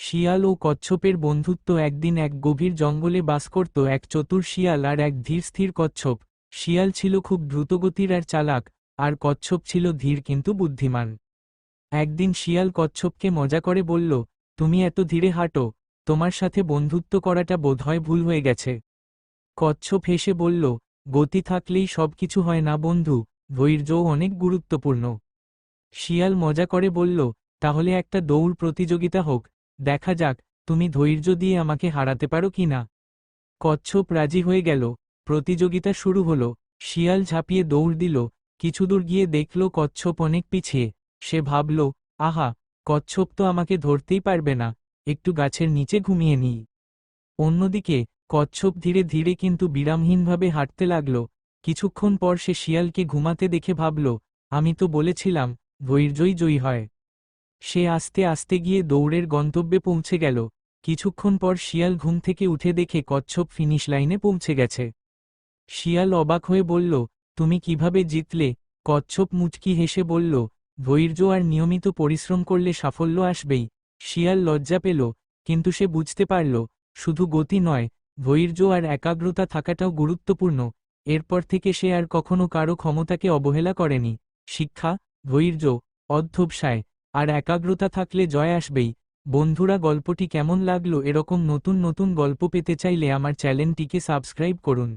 শিয়াল ও কচ্ছপের বন্ধুত্ব একদিন এক গভীর জঙ্গলে বাস করত এক চতুর শিয়াল আর এক ধীর স্থির কচ্ছপ। শিয়াল ছিল খুব দ্রুতগতির আর চালাক, আর কচ্ছপ ছিল ধীর কিন্তু বুদ্ধিমান। একদিন শিয়াল কচ্ছপকে মজা করে বলল, তুমি এত ধীরে হাঁটো, তোমার সাথে বন্ধুত্ব করাটা বোধহয় ভুল হয়ে গেছে। কচ্ছপ হেসে বলল, গতি থাকলেই সবকিছু হয় না বন্ধু, ধৈর্যও অনেক গুরুত্বপূর্ণ। শিয়াল মজা করে বলল, তাহলে একটা দৌড় প্রতিযোগিতা হোক দেখা যাক, তুমি ধৈর্য দিয়ে আমাকে হারাতে পারো কি না। কচ্ছপ রাজি হয়ে গেল, প্রতিযোগিতা শুরু হলো, শিয়াল ঝাঁপিয়ে দৌড় দিল কিছুদূর গিয়ে দেখল কচ্ছপ অনেক পিছিয়ে। সে ভাবল, আহা, কচ্ছপ তো আমাকে ধরতেই পারবে না, একটু গাছের নিচে ঘুমিয়ে নিই। অন্যদিকে, কচ্ছপ ধীরে ধীরে কিন্তু বিরামহীনভাবে হাঁটতে লাগল। কিছুক্ষণ পর সে শিয়ালকে ঘুমাতে দেখে ভাবল, আমি তো বলেছিলাম, ধৈর্যই জয়ী হয়। সে আস্তে আস্তে গিয়ে দৌড়ের গন্তব্যে পৌঁছে গেল। কিছুক্ষণ পর শিয়াল ঘুম থেকে উঠে দেখে কচ্ছপ ফিনিশ লাইনে পৌঁছে গেছে। শিয়াল অবাক হয়ে বলল, তুমি কীভাবে জিতলে? কচ্ছপ মুচকি হেসে বলল, ধৈর্য আর নিয়মিত পরিশ্রম করলে সাফল্য আসবেই। শিয়াল লজ্জা পেল, কিন্তু সে বুঝতে পারল, শুধু গতি নয়, ধৈর্য আর একাগ্রতা থাকাটাও গুরুত্বপূর্ণ। এরপর থেকে সে আর কখনো কারও ক্ষমতাকে অবহেলা করেনি। শিক্ষা, ধৈর্য, অধ্যবসায় আর একাগ্রতা থাকলে জয় আসবেই। বন্ধুরা, গল্পটি কেমন লাগল? এরকম নতুন নতুন গল্প পেতে চাইলে আমার চ্যানেলটিকে সাবস্ক্রাইব করুন।